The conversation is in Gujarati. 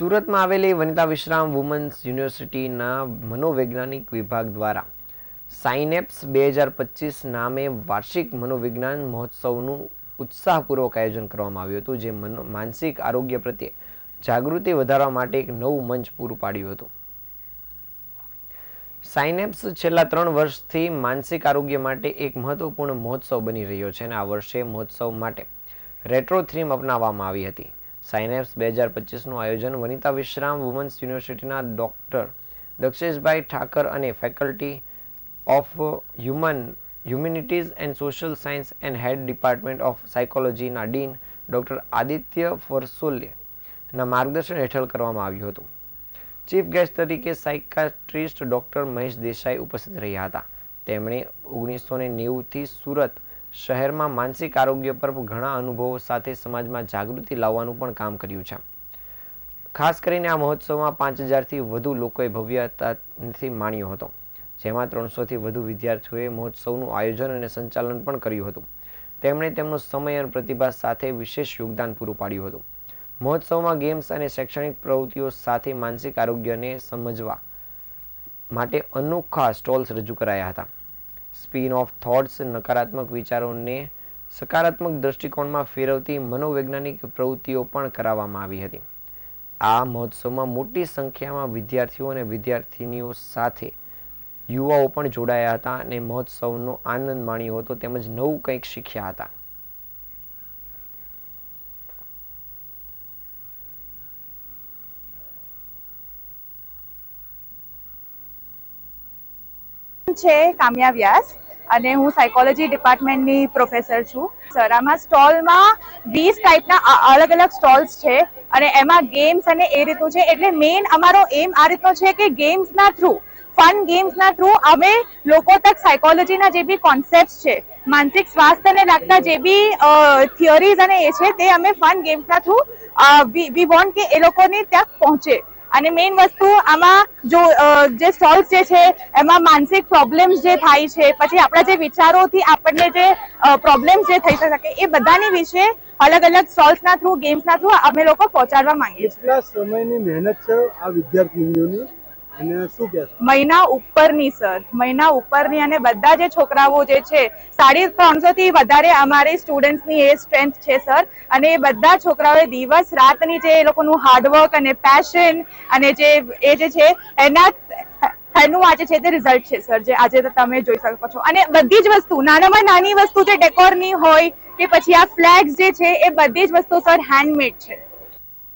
સુરતમાં આવેલી વનિતા વિશ્રામ વુમન્સ યુનિવર્સિટીના મનોવૈજ્ઞાનિક વિભાગ દ્વારા સાઇનેપ્સ બે હજાર પચીસ નામે વાર્ષિક મનોવિજ્ઞાન મહોત્સવનું ઉત્સાહપૂર્વક આયોજન કરવામાં આવ્યું હતું, જે મનો, માનસિક આરોગ્ય પ્રત્યે જાગૃતિ વધારવા માટે એક નવું મંચ પૂરું પાડ્યું હતું. સાઇનેપ્સ છેલ્લા ત્રણ વર્ષથી માનસિક આરોગ્ય માટે એક મહત્વપૂર્ણ મહોત્સવ બની રહ્યો છે અને આ વર્ષે મહોત્સવ માટે રેટ્રો થીમ અપનાવવામાં આવી હતી. સાઇનેપ્સ બે હજાર પચીસનું આયોજન વનિતા વિશ્રામ વુમન્સ યુનિવર્સિટીના ડોક્ટર દક્ષેશભાઈ ઠાકર અને faculty of human, humanities and social science and head department of સાયકોલોજીના dean doctor Aditya ફરસોલ્યના માર્ગદર્શન હેઠળ કરવામાં આવ્યું હતું. ચીફ ગેસ્ટ તરીકે સાયકાટ્રિસ્ટ ડૉક્ટર મહેશ દેસાઈ ઉપસ્થિત રહ્યા હતા. તેમણે ઓગણીસો ને નેવુંથી સુરત શહેરમાં માનસિક આરોગ્ય પર ઘણા અનુભવો સાથે સમાજમાં જાગૃતિ લાવવાનું પણ કામ કર્યું છે. ખાસ કરીને આ મહોત્સવમાં પાંચ હજારથી વધુ લોકોએ ભવ્યતાથી માણ્યો હતો, જેમાં ત્રણસોથી વધુ વિદ્યાર્થીઓએ મહોત્સવનું આયોજન અને સંચાલન પણ કર્યું હતું. તેમણે તેમનો સમય અને પ્રતિભા સાથે વિશેષ યોગદાન પૂરું પાડ્યું હતું. મહોત્સવમાં ગેમ્સ અને શૈક્ષણિક પ્રવૃત્તિઓ સાથે માનસિક આરોગ્યને સમજવા માટે અનોખા સ્ટોલ્સ રજૂ કરાયા હતા. સ્પિન ઓફ થોટ્સ, નકારાત્મક વિચારોને સકારાત્મક દ્રષ્ટિકોણમાં ફેરવતી મનોવૈજ્ઞાનિક પ્રવૃત્તિઓ પણ કરાવવામાં આવી હતી. આ મહોત્સવમાં મોટી સંખ્યામાં વિદ્યાર્થીઓ અને વિદ્યાર્થિનીઓ સાથે યુવાઓ પણ જોડાયા હતા અને મહોત્સવનો આનંદ માણ્યો હતો, તેમજ નવું કંઈક શીખ્યા હતા. છે કામ્યા વ્યાસ અને હું સાયકોલોજી ડિપાર્ટમેન્ટની પ્રોફેસર છું. સર આમાં સ્ટોલમાં વીસ ટાઈપના અલગ અલગ સ્ટોલ્સ છે અને એમાં ગેમ્સ અને એ રીતનું છે. એટલે મેઇન અમારો એમ આ રીતનો છે કે ગેમ્સના થ્રુ ફન ગેમ્સના થ્રુ અમે લોકો તક સાયકોલોજીના જે બી કોન્સેપ્ટ છે, માનસિક સ્વાસ્થ્યને લાગતા જે બી થિયરીઝ અને એ છે, તે અમે ફન ગેમ્સના થ્રુ વી વોન્ટ કે એ લોકોને ત્યાં પહોંચે. અને મેઇન વસ્તુ આમાં જો જે સ્ટોલ્સ જે છે, એમાં માનસિક પ્રોબ્લેમ્સ જે થાય છે, પછી આપણા જે વિચારોથી આપણને જે પ્રોબ્લેમ્સ જે થઈ શકે એ બધાની વિશે અલગ અલગ સ્ટોલ્સના થ્રુ ગેમ્સના થ્રુ અમે લોકો પહોંચાડવા માંગીએ છીએ. સમયની મહેનત છે આ વિદ્યાર્થીનીઓની? મહિના ઉપરની, સર. મહિના ઉપરની અને બધા જે છોકરાઓ જે છે, સાડી ત્રણસો થી વધારે અમારી સ્ટુડન્ટ્સની એ સ્ટ્રેન્થ છે, સર. અને એ બધા છોકરાઓએ દિવસ રાતની જે એ લોકોનું હાર્ડવર્ક અને પેશન અને જે, એ જે છે, એના, એનું આજે છે તે રિઝલ્ટ છે, સર, જે આજે તમે જોઈ શકો છો. અને બધી જ વસ્તુ, નાનામાં નાની વસ્તુ જે ડેકોરની હોય કે પછી આ ફ્લેગ્સ જે છે, એ બધી જ વસ્તુ, સર હેન્ડમેડ છે.